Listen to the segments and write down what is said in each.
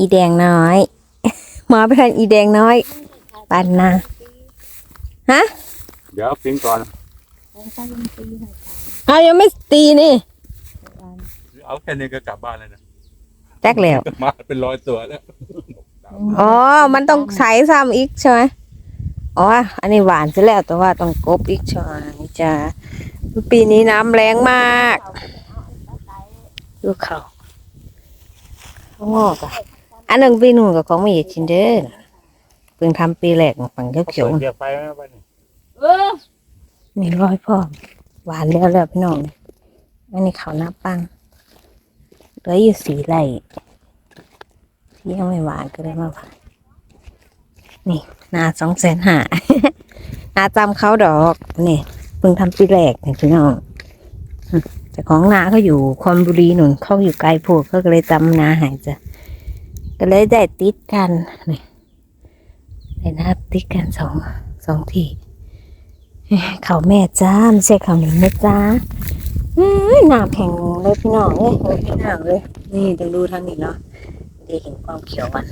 อีแดงน้อยหมอไปทานอีแดงน้อย ปันนาฮะเดี๋ยวพิงก่อนเอายังไม่ตีนี่ เอาแค่นี้ก็กลับบ้านแล้วนะแจ็คแล้ว มาเป็นร้อยตัวแล้วอ๋อ มันต้องใช้ซ้ำอีกใช่ไหมอ๋อ อันนี้หวานซะแล้วแต่ว่าต้องกบอีกใช่ไหมจ้าปีนี้น้ำแรงมาก ดูเขาเขางอกอะ อันหนึ่งปีหนึ่งกับของไม่เยชินเด้อเพิ่งทำปีแรกฝั่งเขียวเดี๋ยวไฟไม่ไปนี่เออๆนี่ร้อยพ่อหวานแล้วแล้วพี่น้องอันนี้เขาวหน้าปังเหลืออยู่สีไร่ที่ยังไม่หวานก็เลยมาหวานนี่นาสองแสนห้านาจำเขาดอกนี่เพิ่งทำปีแรกเนี่พี่น้องแต่ของนาเขาอยู่คอนบุรีหนุนเขาอยู่ไกลพวกเขาก็เลยจำนาหายจ้ะ ก็เลยได้ติดกันนี่ได้นาติดกันสองสองทีเขาแม่จ้าไม่ใช่เขาหนิงนะจ้าเอ้ยน้ำแข็งเลยพี่น้องเอ้ยพี่น้องเลยนี่เดี๋ยวดูทางนี้เนาะได้เห็นความเขียวมัน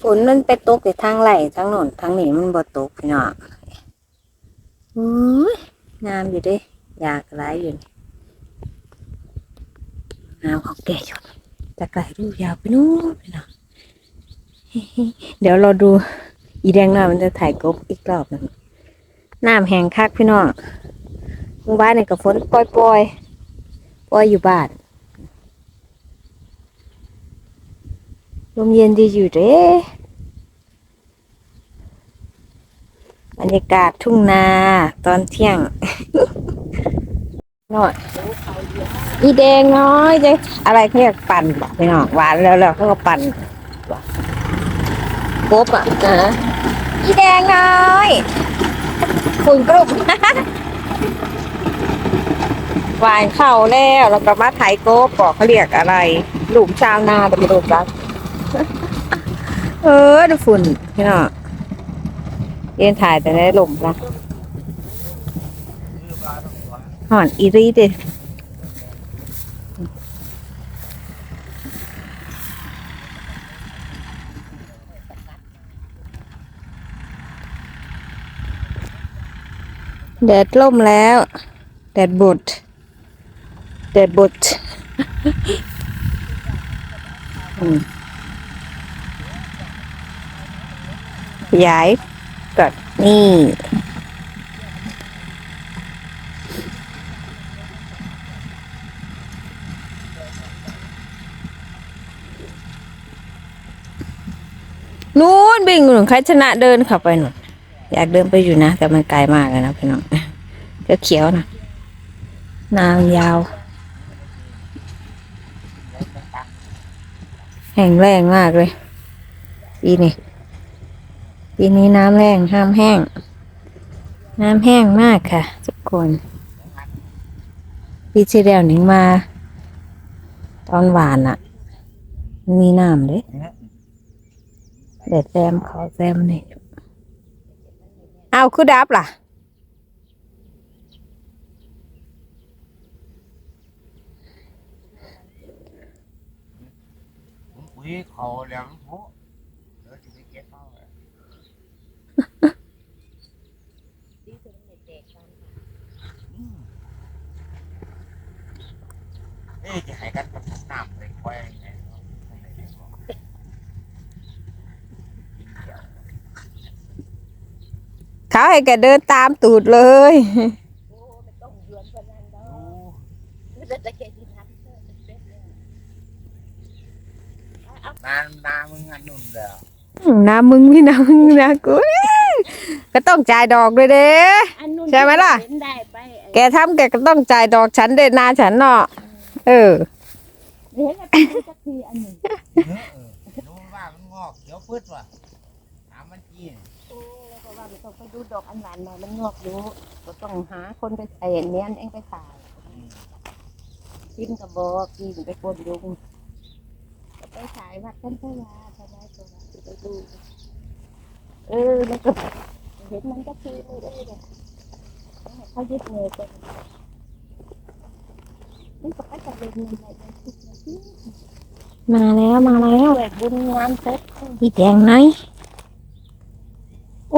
ฝนมันไปตกในทางไหลทางโน่นทางนี้มันบ่ตกพี่น้องงามอยู่ด้อยากหลายอยู่ น้ำเขาแก่หยดจะไกลดูยาวไปนู้นพี่น้องเดี๋ยวเราดูอีแดงหน่อยมันจะถ่ายกบอีกรอบหนึงน้ำแห้งคักพี่น้องหมู่บ้านนี่กับฝนปล่อยปล่อยปล่อยอยู่บ้านลมเย็นดีอยู่เด้บรรยากาศทุ่งนาตอนเที่ยงหน่อย อีแดงน้อยจะอะไรเขาเรียกปั่นบอกพี่น้องหวานแล้วแล้วเขาก็ปั่นกบอะนะอีแดงน้อยคุณกรุบหวานเข่าแล้วแล้วก็มาไถโกบบอกเขาเรียกอะไร หลุมชาวนาแต่ไม่รู้จักเออดูฝุ่นพี่น้องเรียนถ่ายแต่ในหลุมนะหอนอีรีดิ แดดล่มแล้ว แดดบดแดดบดย้ายกดนี่นู้นบิ่งหนุนใครชนะเดินข้าไปหนุน อยากเดินไปอยู่นะ แต่มันไกลมากเลยนะพี่น้องก็เขียวๆนะนางยาว แห้งแรงมากเลยปีนี้ปีนี้น้ำแรงห้ามแห้ง น้ำแห้งมากค่ะ ทุกคนปีที่แล้วหนิงมา ตอนหวานอะ่ะมันมีน้ำเลยเด็ดแซมเขาแซมนี่ เอาคือดับล่ะ อุ้ยเขาเหลืองโหเดี๋ยวจะไปเก็บเอาเลยเอ๊ะจะให้กันกับผมน้ำเลยควายยังไงเนาะไม่ได้เรียกหรอก เขาให้แกเดินตามตูดเลยนานนานมึงอันนุ่นแล้วน้ำมึงพี่น้ำมึงนะกูก็ต้องจ่ายดอกด้วยเด้อันนู้นใช่ไหมล่ะเห็นได้ไปแกทำแกก็ต้องจ่ายดอกฉันเด้นาฉันเนาะเออเห็นแล้วเป็นสักทีอันหนึ่งเออเออดูว่ามันงอกเขียวพืชว่ะถามมันจีโอ้แล้วก็ว่าไม่ต้องไปดูดอกอันหวานหน่อยมันงอกอยู่ก็ต้องหาคนไปใส่เนี้ยเองไปขายกินกับบอกกินไปคนยุงก็ไปขายวัดกันเท่าไหร่เท่าไหร่ตัวละไปดูเออแล้วก็เห็นมันก็คือไม่ได้เลยเขายึดเงินกันมันก็ไปกับเล่นนั่นแหละในคลิปนที่มาแล้วมาแล้วแหวกบุญงานเซ็ตพี่แดงไหน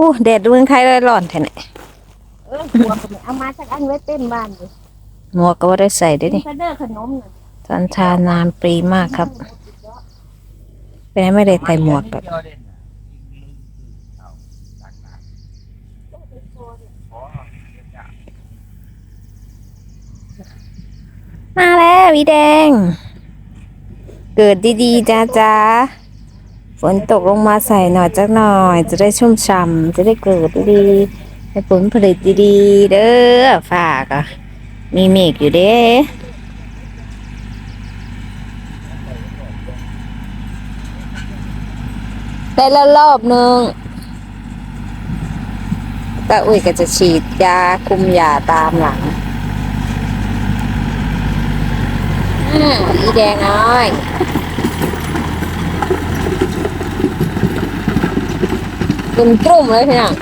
อ้แดดเมืองไทยเลยร้อนแท้ไหนเออหัวก็ไม่เอามาจากอันไว้เต็มบ้านเลยหมวกก็ว่าได้ใส่ด้วยนี่ก็เด้อขนมน่ะสันทานามปรีมากครับแปลไม่ได้ใส่หมวกแบบเดียวเด่นน่ะยิงลืมคือเอาตักน้ำอ๋อเดี๋ยวจะมาแล้วพี่แดง เกิดดีๆจ้าจ้า ฝนตกลงมาใส่หน่อยจักหน่อย จะได้ชุ่มฉ่ำจะได้เกิดดีๆให้ผลผลิตดีๆเด้อฝากอะมีเมฆอยู่เด้ได้แล้วรอบหนึ่งตาอุ้ยก็จะฉีดยาคุมยาตามหลังอ่าสีแดงน้อย ตุ่มจุ่มเลยพี่น้อง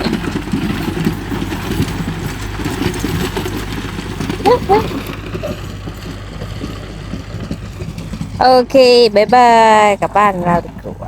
โอเคบายบายกลับบ้านเราดีกว่า